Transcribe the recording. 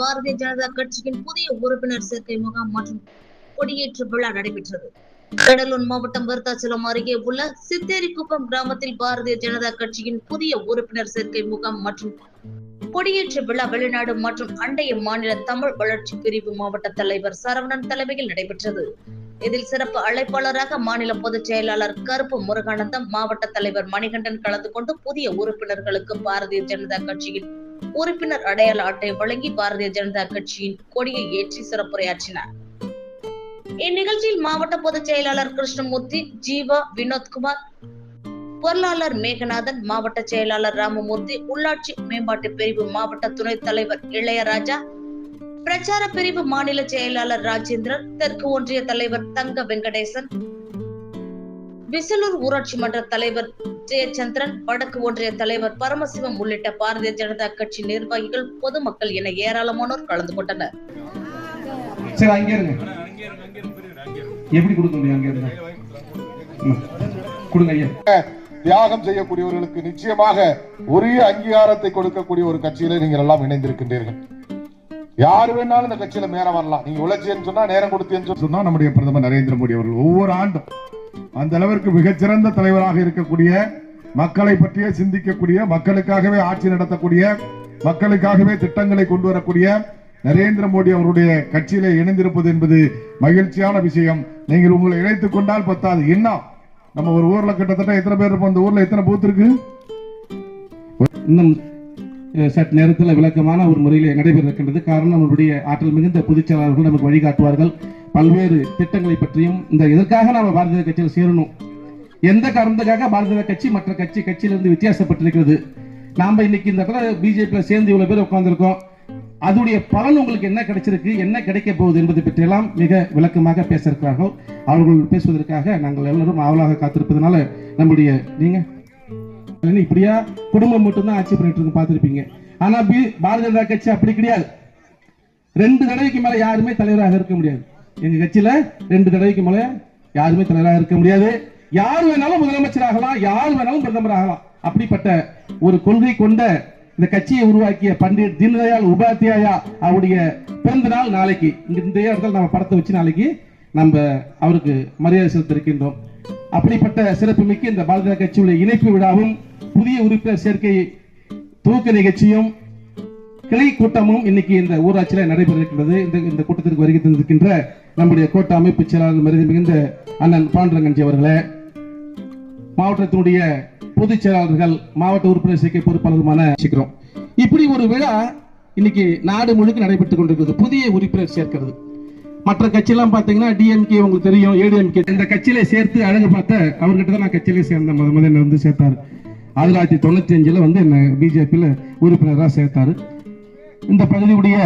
பாரதிய ஜனதா கட்சியின் புதிய உறுப்பினர் சேர்க்கை முகாம் மற்றும் கொடியேற்று விழா நடைபெற்றது. கடலூர் மாவட்டம் விருத்தாச்சலம் அருகே உள்ள சித்தேரிக்குப்பம் கிராமத்தில் பாரதிய ஜனதா கட்சியின் புதிய உறுப்பினர் சேர்க்கை முகாம் மற்றும் கொடியேற்று விழா வெளிநாடு மற்றும் அண்டைய மாநில தமிழ் வளர்ச்சி பிரிவு மாவட்ட தலைவர் சரவணன் தலைமையில் நடைபெற்றது. இதில் சிறப்பு அழைப்பாளராக மாநில பொதுச் செயலாளர் கருப்பு முருகானந்தம் மாவட்ட தலைவர் மணிகண்டன் கலந்து கொண்டு புதிய உறுப்பினர்களுக்கு பாரதிய ஜனதா கட்சியின் உறுப்பினர் அடையாள அட்டை வழங்கி பாரதிய ஜனதா கட்சியின் கொடியை ஏற்றி சிறப்புரையாற்றினார். இந்நிகழ்ச்சியில் மாவட்ட பொதுச் செயலாளர் கிருஷ்ணமூர்த்தி ஜீவா வினோத்குமார் பொருளாளர் மேகநாதன் மாவட்ட செயலாளர் ராமமூர்த்தி உள்ளாட்சி மேம்பாட்டு பிரிவு மாவட்ட துணைத் தலைவர் இளையராஜா பிரச்சார பிரிவு மாநில செயலாளர் ராஜேந்திரன் தெற்கு ஒன்றிய தலைவர் தங்க வெங்கடேசன் விசலூர் ஊராட்சி மன்ற தலைவர் ஜெயச்சந்திரன் வடக்கு ஒன்றிய தலைவர் பரமசிவம் உள்ளிட்ட பாரதிய ஜனதா கட்சி நிர்வாகிகள் பொதுமக்கள் என ஏராளமானோர் கலந்து கொண்டனர். தியாகம் செய்யக்கூடியவர்களுக்கு நிச்சயமாக உரிய அங்கீகாரத்தை கொடுக்கக்கூடிய ஒரு கட்சியில நீங்கள் எல்லாம் இணைந்திருக்கின்றீர்கள். யார் வேணாலும் இந்த கட்சியில மேல வரலாம். நீங்க உழைச்சேன்னு சொன்னா நேரம் கொடுத்தேன்னு சொன்னா நம்முடைய பிரதமர் நரேந்திர மோடி அவர்கள் ஒவ்வொரு ஆண்டும் அந்த அளவிற்கு மிகச்சிறந்த தலைவராக இருக்கக்கூடிய மக்களை பற்றிய சிந்திக்கக்கூடிய மக்களுக்காகவே ஆட்சி நடத்தக்கூடிய மக்களுக்காகவே திட்டங்களை கொண்டு வரக்கூடிய நரேந்திர மோடி அவருடைய கட்சியிலே இணைந்திருப்பது என்பது மகிழ்ச்சியான விஷயம். நீங்கள் உங்களை இணைத்துக் கொண்டால் பத்தாது. இன்னும் நம்ம ஒரு ஊர்ல கிட்டத்தட்ட எத்தனை பேர் இருப்போம்? அந்த ஊர்ல எத்தனை பூத் இருக்கு? இன்னும் சட் சற்று நேரத்தில் விளக்கமான ஒரு முறையில் நடைபெற இருக்கின்றது காரணம் நம்மளுடைய ஆற்றல் மிகுந்த பொதுச் செயலாளர்கள் நமக்கு வழிகாட்டுவார்கள். பல்வேறு திட்டங்களை பற்றியும் இந்த இதற்காக நாம பாரதிய கட்சியில் சேரணும்? எந்த காரணத்துக்காக பாரதிய ஜனதா கட்சி மற்ற கட்சி கட்சியிலிருந்து வித்தியாசப்பட்டிருக்கிறது? நாம இன்னைக்கு இந்த இடத்துல பிஜேபியில சேர்ந்து இவ்வளவு பேர் உட்காந்துருக்கோம் அதோடைய பலன் உங்களுக்கு என்ன கிடைச்சிருக்கு என்ன கிடைக்க போகுது என்பதை பற்றியெல்லாம் மிக விளக்கமாக பேச இருக்கிறார்கள் அவர்கள் பேசுவதற்காக நாங்கள் எல்லாரும் ஆவலாக காத்திருப்பதனால நம்முடைய நீங்க இப்படியா குடும்பம் மட்டும்தான் ஆட்சி பண்ணிட்டு இருக்கு பார்த்திருப்பீங்க. ஆனா பி- பாரதிய ஜனதா கட்சி அப்படி கிடையாது. ரெண்டு தடவைக்கு மேல யாருமே தலைவராக இருக்க முடியாது. எங்க கட்சியில ரெண்டு தடவைக்கு மேல யாருமே தலைவராக இருக்க முடியாது. யார் வேணாலும் முதலமைச்சர் ஆகலாம் யார் வேணாலும் பிரதமர் ஆகலாம் அப்படிப்பட்ட ஒரு கொள்கை கொண்ட இந்த கட்சியை உருவாக்கிய பண்டிட் தீனதயாள் உபாத்தியாயா அவருடைய பிறந்த நாள் நாளைக்கு. இந்த இடத்துல நம்ம படத்தை வச்சு நாளைக்கு நம்ம அவருக்கு மரியாதை செலுத்த இருக்கின்றோம் அப்படிப்பட்ட சிறப்புமிக்க இந்த பாரதிய கட்சியுடைய இணைப்பு விழாவும் புதிய உறுப்பினர் சேர்க்கை துவக்க நிகழ்ச்சியும் கிளை கூட்டமும் இன்னைக்கு இந்த ஊராட்சியில் நடைபெற இருக்கிறது இந்த இந்த கூட்டத்திற்கு வருகை தந்திருக்கின்ற நம்முடைய கோட்ட அமைப்பு செயலாளர் மருதி மிகுந்த அண்ணன் பாண்டரங்கன்ஜி அவர்களே மாவட்டத்தினுடைய பொதுச் செயலாளர்கள் மாவட்ட உறுப்பினர் சேர்க்கை பொறுப்பாளருமான வச்சுக்கிறோம். இப்படி ஒரு விழா இன்னைக்கு நாடு முழுக்க நடைபெற்றுக் கொண்டிருக்கிறது. புதிய உறுப்பினர் சேர்க்கிறது. மற்ற கட்சியெல்லாம் பார்த்தீங்கன்னா டிஎம்கே உங்களுக்கு தெரியும் ஏடிஎம்கே இந்த கட்சியில சேர்த்து அழகு பார்த்த அவர்கிட்ட தான் நான் கட்சியிலே சேர்ந்தேன். முத முதல்ல என்னை வந்து சேர்த்தாரு. ஆயிரத்தி தொள்ளாயிரத்தி தொண்ணூத்தி அஞ்சுல வந்து என்ன பிஜேபியில் உறுப்பினராக சேர்த்தாரு. இந்த பகுதியுடைய